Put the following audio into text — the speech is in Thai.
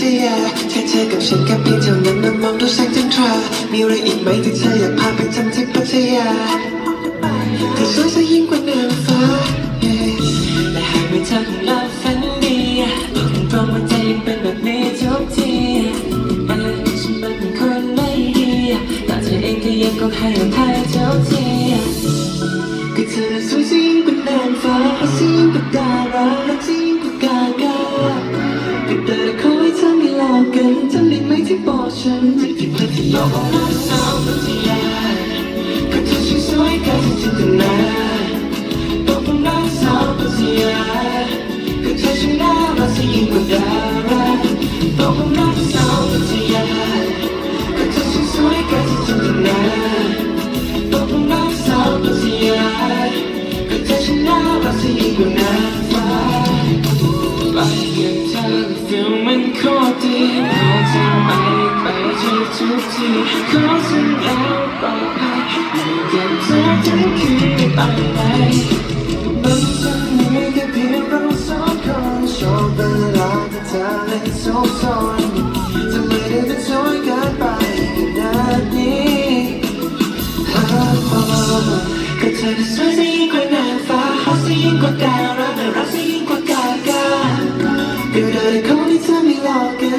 แค่เธอกับฉันแค่เพียงเท่านั้นมามองดูแสงจันทรา มีอะไรอีกไหมที่เธออยากพาไปทำที่พัทยาเธอสวยซะยิ่งกว่านางฟ้าและหากไม่เธอคงรับฝันดีบอกตรงว่าใจยังเป็นแบบนี้ทุกทีเออฉันมันเป็นคนไม่ดีแต่เธอเองก็ยังคงให้อภัยทุกทีก็เธอสวยซะยิ่งกว่านางฟ้าซะยิ่งกว่าดารารักซะยิ่ ที่บอกฉันที่พัทยาสาวที่ใหญ่ ทุกทีขอสัญญาปลอดภัยอยู่กับเธอทั้งคืนไม่ไปไหนมันจะมีแค่เพียงเราสองคนชอบเวลาที่เธอเล่นโซซนจะไมได้เป็นสวยเกินไปขนาดนี้ก็เธอน่ะสวยซะยิ่งกว่านางฟ้าฮอตซะยิ่งกว่าดาราน่รักซะยิ่งกว่ากากาก็ได้แต่ขอให้เธอไม่หลอกกัน